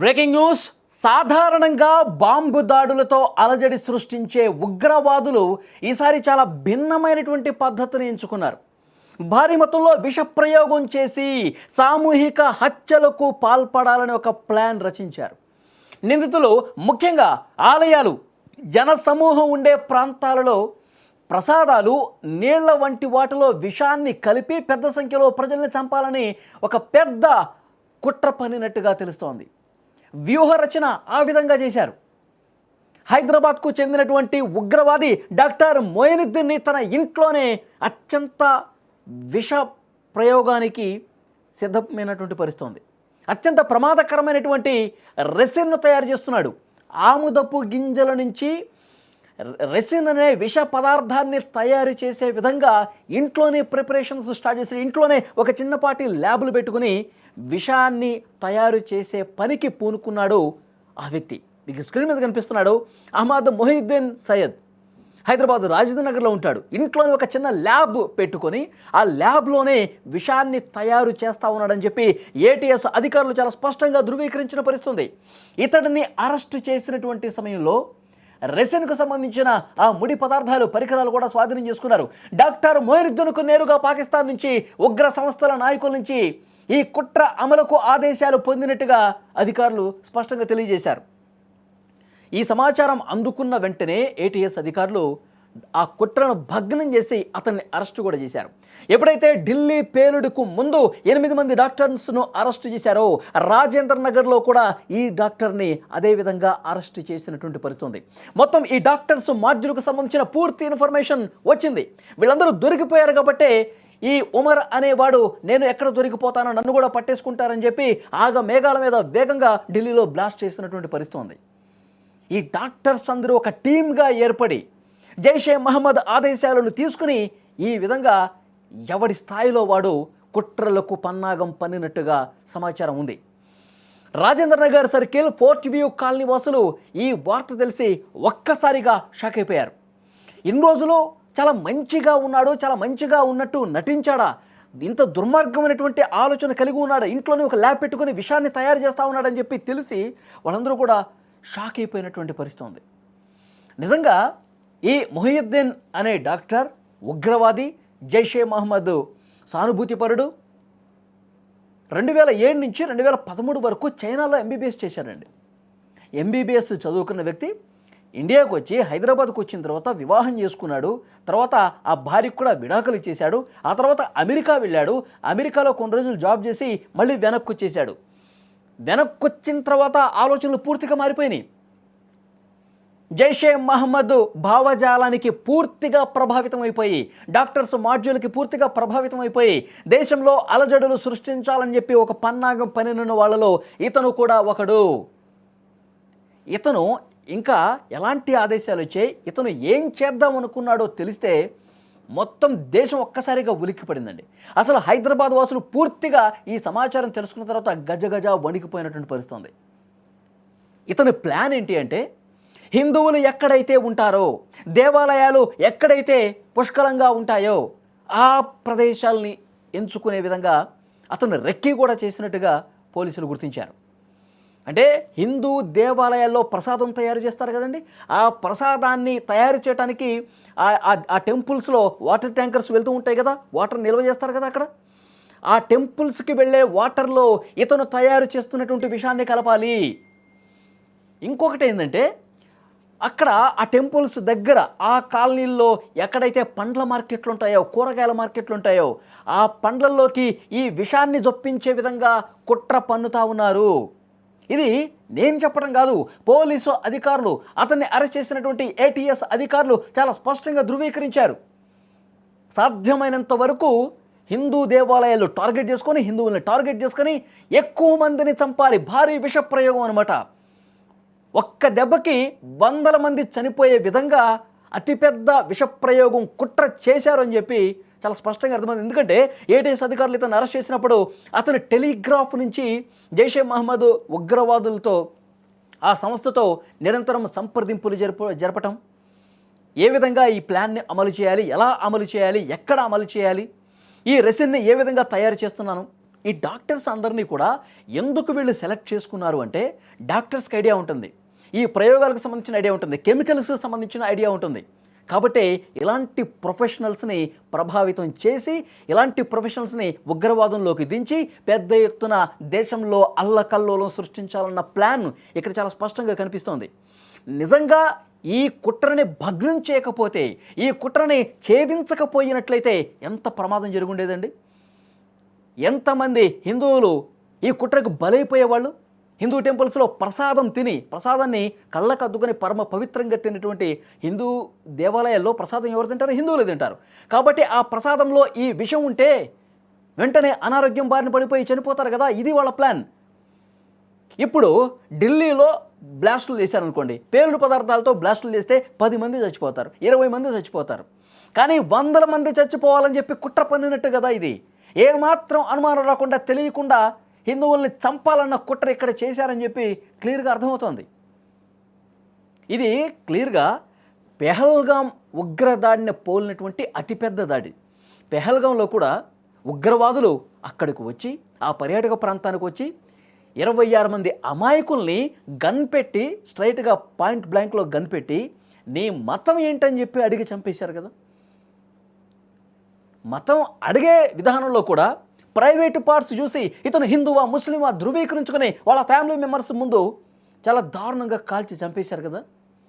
Breaking news. సాధారణంగా bomb దాడులతో అలజడి సృష్టించే ఉగ్రవాదులు ఈసారి చాలా భిన్నమైనటువంటి పద్ధతిని ఎంచుకున్నారు. భారీ మొత్తంలో విషప్రయోగం చేసి సామూహిక హత్యలకు పాల్పడాలని ఒక ప్లాన్ రచించారు. నిందితులు ముఖ్యంగా ఆలయాలు జన సమూహం ఉండే ప్రాంతాలలో ప్రసాదాలు నీళ్ళ వంటి వాటిలో విషాన్ని కలిపి పెద్ద సంఖ్యలో ప్రజల్ని చంపాలని ఒక పెద్ద కుట్ర పనినట్టుగా తెలుస్తోంది. వ్యూహ రచన ఆ విధంగా చేశారు. హైదరాబాద్కు చెందినటువంటి ఉగ్రవాది డాక్టర్ మొయినుద్దీన్ని తన ఇంట్లోనే అత్యంత విష ప్రయోగానికి సిద్ధమైనటువంటి పరిస్థితుంది. అత్యంత ప్రమాదకరమైనటువంటి రెసిన్ను తయారు చేస్తున్నాడు. ఆముదపు గింజల నుంచి రెసిన్ అనే విష పదార్థాన్ని తయారు చేసే విధంగా ఇంట్లోనే ప్రిపరేషన్స్ స్టార్ట్ చేసి ఇంట్లోనే ఒక చిన్నపాటి ల్యాబులు పెట్టుకుని విషాన్ని తయారు చేసే పనికి పూనుకున్నాడు ఆ వ్యక్తి. మీకు స్క్రీన్ మీద కనిపిస్తున్నాడు అహ్మద్ మొహిద్దీన్ సయ్యద్. హైదరాబాద్ రాజధాని నగర్లో ఉంటాడు. ఇంట్లోనే ఒక చిన్న ల్యాబ్ పెట్టుకొని ఆ ల్యాబ్లోనే విషాన్ని తయారు చేస్తా ఉన్నాడని చెప్పి ఏటీఎస్ అధికారులు చాలా స్పష్టంగా ధృవీకరించిన పరిస్థితుంది. ఇతడిని అరెస్ట్ చేసినటువంటి సమయంలో రెసిన్కు సంబంధించిన ఆ ముడి పదార్థాలు పరికరాలు కూడా స్వాధీనం చేసుకున్నారు. డాక్టర్ మొయిరుద్దీన్కు నేరుగా పాకిస్తాన్ నుంచి ఉగ్ర సంస్థల నాయకుల నుంచి ఈ కుట్ర అమలుకు ఆదేశాలు పొందినట్టుగా అధికారులు స్పష్టంగా తెలియజేశారు. ఈ సమాచారం అందుకున్న వెంటనే ఏటీఎస్ అధికారులు ఆ కుట్రను భగ్నం చేసి అతన్ని అరెస్టు కూడా చేశారు. ఎప్పుడైతే ఢిల్లీ పేలుడుకు ముందు ఎనిమిది మంది డాక్టర్స్ను అరెస్టు చేశారో రాజేంద్ర నగర్లో కూడా ఈ డాక్టర్ని అదేవిధంగా అరెస్టు చేసినటువంటి పరిస్థితుంది. మొత్తం ఈ డాక్టర్స్ మాడ్యూల్కు సంబంధించిన పూర్తి ఇన్ఫర్మేషన్ వచ్చింది. వీళ్ళందరూ దొరికిపోయారు కాబట్టే ఈ ఉమర్ అనేవాడు నేను ఎక్కడ దొరికిపోతానో నన్ను కూడా పట్టేసుకుంటారని చెప్పి ఆగ మేఘాల మీద వేగంగా ఢిల్లీలో బ్లాస్ట్ చేసినటువంటి పరిస్థితి ఉంది. ఈ డాక్టర్స్ అందరూ ఒక టీమ్గా ఏర్పడి జైషే మహమ్మద్ ఆదేశాలను తీసుకుని ఈ విధంగా ఎవడి స్థాయిలో వాడు కుట్రలకు పన్నాగం పన్నినట్టుగా సమాచారం ఉంది. Rajendra Nagar circle fort view colony వాసులు ఈ వార్త తెలిసి ఒక్కసారిగా షాక్ అయిపోయారు. ఇన్ని రోజులు చాలా మంచిగా ఉన్నాడు చాలా మంచిగా ఉన్నట్టు నటించాడా? ఇంత దుర్మార్గమైనటువంటి ఆలోచన కలిగి ఉన్నాడు? ఇంట్లోనే ఒక ల్యాబ్ పెట్టుకుని విషాన్ని తయారు చేస్తూ ఉన్నాడని చెప్పి తెలిసి వాళ్ళందరూ కూడా షాక్ అయిపోయినటువంటి పరిస్థితి ఉంది. నిజంగా ఈ మొహియుద్దీన్ అనే డాక్టర్ ఉగ్రవాది జైషే మహమ్మద్ సానుభూతిపరుడు రెండు వేల ఏడు నుంచి రెండు వేల పదమూడు వరకు చైనాలో ఎంబీబీఎస్ చేశారండి ఎంబీబీఎస్ చదువుకున్న వ్యక్తి ఇండియాకు వచ్చి హైదరాబాద్కు వచ్చిన తర్వాత వివాహం చేసుకున్నాడు. తర్వాత ఆ భార్యకు కూడా విడాకులు ఇచ్చేశాడు. ఆ తర్వాత అమెరికా వెళ్ళాడు. అమెరికాలో కొన్ని రోజులు జాబ్ చేసి మళ్ళీ వెనక్కి వచ్చేసాడు వెనక్కి వచ్చిన తర్వాత ఆలోచనలు పూర్తిగా మారిపోయినాయి. జైషే మహమ్మద్ భావజాలానికి పూర్తిగా ప్రభావితం అయిపోయి డాక్టర్స్ మాడ్యూల్కి పూర్తిగా ప్రభావితం అయిపోయి దేశంలో అలజడులు సృష్టించాలని చెప్పి ఒక పన్నాగం పనినున్న వాళ్ళలో ఇతను కూడా ఒకడు. ఇతను ఇంకా ఎలాంటి ఆదేశాలు వచ్చాయి? ఇతను ఏం చేద్దాం అనుకున్నాడో తెలిస్తే మొత్తం దేశం ఒక్కసారిగా ఉలిక్కిపడిందండి. అసలు హైదరాబాద్ వాసులు పూర్తిగా ఈ సమాచారం తెలుసుకున్న తర్వాత గజ గజ వణికిపోయినటువంటి పరిస్థితి ఉంది. ఇతని ప్లాన్ ఏంటి అంటే హిందువులు ఎక్కడైతే ఉంటారో దేవాలయాలు ఎక్కడైతే పుష్కలంగా ఉంటాయో ఆ ప్రదేశాలని ఎంచుకునే విధంగా అతను రెక్కి కూడా చేసినట్టుగా పోలీసులు గుర్తించారు. అంటే హిందూ దేవాలయాల్లో ప్రసాదం తయారు చేస్తారు కదండి. ఆ ప్రసాదాన్ని తయారు చేయడానికి ఆ- టెంపుల్స్లో వాటర్ ట్యాంకర్స్ వెళ్తూ ఉంటాయి కదా వాటర్ నిల్వ చేస్తారు కదా అక్కడ. ఆ టెంపుల్స్కి వెళ్ళే వాటర్లో ఇతను తయారు చేస్తున్నటువంటి విషయాన్ని కలపాలి. ఇంకొకటి ఏంటంటే అక్కడ ఆ టెంపుల్స్ దగ్గర ఆ కాలనీల్లో ఎక్కడైతే పండ్ల మార్కెట్లు ఉంటాయో కూరగాయల మార్కెట్లు ఉంటాయో ఆ పండ్లల్లోకి ఈ విషాన్ని జొప్పించే విధంగా కుట్ర పన్నుతా ఉన్నారు. ఇది నేను చెప్పడం కాదు పోలీసు అధికారులు అతన్ని అరెస్ట్ చేసినటువంటి ఏటీఎస్ అధికారులు చాలా స్పష్టంగా ధృవీకరించారు. సాధ్యమైనంత వరకు హిందూ దేవాలయాలు టార్గెట్ చేసుకొని హిందువుల్ని టార్గెట్ చేసుకొని ఎక్కువ మందిని చంపాలి. భారీ విష ప్రయోగం అనమాట ఒక్క దెబ్బకి వందల మంది చనిపోయే విధంగా అతిపెద్ద విషప్రయోగం కుట్ర చేశారు అని చెప్పి చాలా స్పష్టంగా అర్థమైంది. ఎందుకంటే ఏటీఎస్ అధికారులు ఇతను అరెస్ట్ చేసినప్పుడు అతను టెలిగ్రాఫ్ నుంచి జైషే మహమ్మద్ ఉగ్రవాదులతో ఆ సంస్థతో నిరంతరం సంప్రదింపులు జరప జరపటం. ఏ విధంగా ఈ ప్లాన్ని అమలు చేయాలి? ఎలా అమలు చేయాలి? ఎక్కడ అమలు చేయాలి? ఈ రెసిన్ని ఏ విధంగా తయారు చేస్తున్నాను? ఈ డాక్టర్స్ అందరినీ కూడా ఎందుకు వీళ్ళు సెలెక్ట్ చేసుకున్నారు అంటే డాక్టర్స్కి ఐడియా ఉంటుంది. ఈ ప్రయోగాలకు సంబంధించిన ఐడియా ఉంటుంది. కెమికల్స్కి సంబంధించిన ఐడియా ఉంటుంది. కాబట్టి ఇలాంటి ప్రొఫెషనల్స్ని ప్రభావితం చేసి ఇలాంటి ప్రొఫెషనల్స్ని ఉగ్రవాదంలోకి దించి పెద్ద ఎత్తున దేశంలో అల్లకల్లోలం సృష్టించాలన్న ప్లాన్ ఇక్కడ చాలా స్పష్టంగా కనిపిస్తోంది. నిజంగా ఈ కుట్రని భగ్నం చేయకపోతే ఈ కుట్రని ఛేదించకపోయినట్లయితే ఎంత ప్రమాదం జరుగుండేదండి? ఎంతమంది హిందువులు ఈ కుట్రకు బలైపోయేవాళ్ళు? హిందూ టెంపుల్స్లో ప్రసాదం తిని ప్రసాదాన్ని కళ్ళకు అద్దుకొని పరమ పవిత్రంగా తినటువంటి హిందూ దేవాలయాల్లో ప్రసాదం ఎవరు తింటారు? హిందువులు తింటారు. కాబట్టి ఆ ప్రసాదంలో ఈ విషం ఉంటే వెంటనే అనారోగ్యం బారిన పడిపోయి చనిపోతారు కదా ఇది వాళ్ళ ప్లాన్. ఇప్పుడు ఢిల్లీలో బ్లాస్టులు చేశారనుకోండి పేలుడు పదార్థాలతో బ్లాస్టులు చేస్తే పది మంది చచ్చిపోతారు ఇరవై మంది చచ్చిపోతారు. కానీ వందల మంది చచ్చిపోవాలని చెప్పి కుట్ర పన్నినట్టు కదా ఇది. ఏమాత్రం అనుమానం రాకుండా తెలియకుండా హిందువుల్ని చంపాలన్న కుట్ర ఇక్కడ చేశారని చెప్పి క్లియర్గా అర్థమవుతోంది. ఇది క్లియర్గా పెహల్గాం ఉగ్రదాడిని పోలినటువంటి అతిపెద్ద దాడి. పెహల్గాంలో కూడా ఉగ్రవాదులు అక్కడికి వచ్చి ఆ పర్యాటక ప్రాంతానికి వచ్చి ఇరవై ఆరు మంది అమాయకుల్ని గన్ పెట్టి స్ట్రైట్గా పాయింట్ బ్లాంక్లో గన్ పెట్టి నీ మతం ఏంటని చెప్పి అడిగి చంపేశారు కదా. మతం అడిగే విధానంలో కూడా ప్రైవేట్ పార్ట్స్ చూసి ఇతను హిందువా ముస్లిమా ధృవీకరించుకుని వాళ్ళ ఫ్యామిలీ మెంబర్స్ ముందు చాలా దారుణంగా కాల్చి చంపేశారు కదా?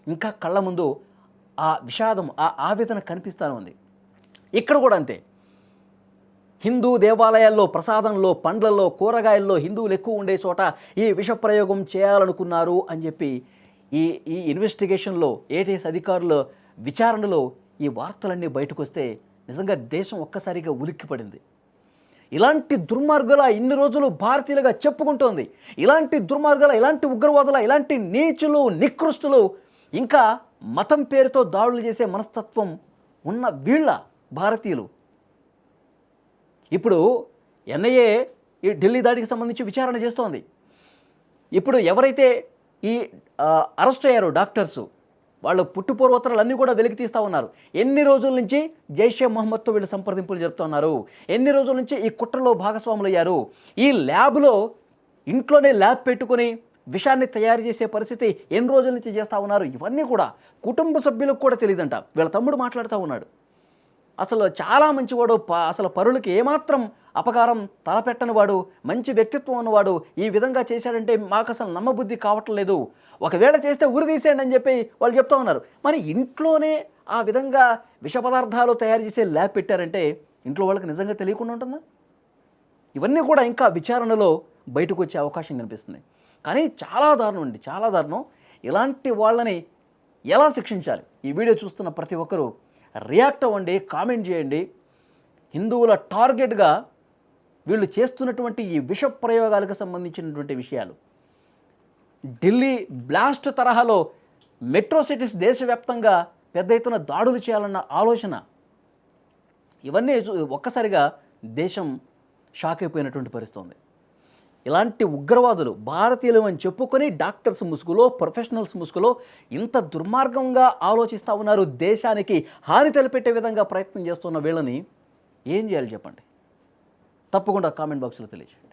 ఇంకా కళ్ళ ముందు ఆ విషాదం ఆ ఆవేదన కనిపిస్తాను ఉంది. ఇక్కడ కూడా అంతే. హిందూ దేవాలయాల్లో ప్రసాదంలో పండ్లలో కూరగాయల్లో హిందువులు ఎక్కువ ఉండే చోట ఈ విష ప్రయోగం చేయాలనుకున్నారు అని చెప్పి ఈ ఈ ఇన్వెస్టిగేషన్లో ఏటీఎస్ అధికారుల విచారణలో ఈ వార్తలన్నీ బయటకు వస్తే నిజంగా దేశం ఒక్కసారిగా ఉలిక్కిపడింది. ఇలాంటి దుర్మార్గుల ఇన్ని రోజులు భారతీయులుగా చెప్పుకుంటోంది. ఇలాంటి దుర్మార్గుల ఇలాంటి ఉగ్రవాదుల ఇలాంటి నీచులు నికృష్టులు ఇంకా మతం పేరుతో దాడులు చేసే మనస్తత్వం ఉన్న వీళ్ళ భారతీయులు. ఇప్పుడు ఎన్ఐఏ ఈ ఢిల్లీ దాడికి సంబంధించి విచారణ చేస్తోంది. ఇప్పుడు ఎవరైతే ఈ అరెస్ట్ అయ్యారో డాక్టర్స్ వాళ్ళ పుట్టుపూర్వోత్తరాలు అన్నీ కూడా వెలికి తీస్తూ ఉన్నారు. ఎన్ని రోజుల నుంచి జైషే మహమ్మద్తో వీళ్ళు సంప్రదింపులు జరుపుతున్నారు ఎన్ని రోజుల నుంచి ఈ కుట్రలో భాగస్వాములయ్యారు? ఈ ల్యాబ్లో ఇంట్లోనే ల్యాబ్ పెట్టుకొని విషాన్ని తయారు చేసే పరిస్థితి ఎన్ని రోజుల నుంచి చేస్తూ ఉన్నారు? ఇవన్నీ కూడా కుటుంబ సభ్యులకు కూడా తెలియదంట. వీళ్ళ తమ్ముడు మాట్లాడుతూ ఉన్నాడు. అసలు చాలా మంచివాడు ప- అసలు పరులకి ఏమాత్రం అపకారం తలపెట్టని వాడు మంచి వ్యక్తిత్వం ఉన్నవాడు ఈ విధంగా చేశాడంటే మాకు అసలు నమ్మబుద్ధి కావట్లేదు. ఒకవేళ చేస్తే ఉరి తీసేయండి అని చెప్పి వాళ్ళు చెప్తా ఉన్నారు. మరి ఇంట్లోనే ఆ విధంగా విష పదార్థాలు తయారు చేసే ల్యాబ్ పెట్టారంటే ఇంట్లో వాళ్ళకి నిజంగా తెలియకుండా ఉంటుందా? ఇవన్నీ కూడా ఇంకా విచారణలో బయటకు వచ్చే అవకాశం కనిపిస్తుంది. కానీ చాలా దారుణం అండి చాలా దారుణం. ఇలాంటి వాళ్ళని ఎలా శిక్షించాలి? ఈ వీడియో చూస్తున్న ప్రతి ఒక్కరూ రియాక్ట్ అవ్వండి కామెంట్ చేయండి. హిందువుల టార్గెట్గా వీళ్ళు చేస్తున్నటువంటి ఈ విష ప్రయోగాలకు సంబంధించినటువంటి విషయాలు. ఢిల్లీ బ్లాస్ట్ తరహాలో మెట్రో సిటీస్ దేశవ్యాప్తంగా పెద్ద ఎత్తున దాడులు చేయాలన్న ఆలోచన. ఇవన్నీ ఒక్కసారిగా దేశం షాక్ అయిపోయినటువంటి పరిస్థితి ఉంది. ఇలాంటి ఉగ్రవాదులు భారతీయులు అని చెప్పుకొని డాక్టర్స్ ముసుగులో ప్రొఫెషనల్స్ ముసుగులో ఇంత దుర్మార్గంగా ఆలోచిస్తూ ఉన్నారు. దేశానికి హాని తలపెట్టే విధంగా ప్రయత్నం చేస్తున్న వీళ్ళని ఏం చేయాలి చెప్పండి? తప్పకుండా కామెంట్ బాక్స్లో తెలియజేయండి.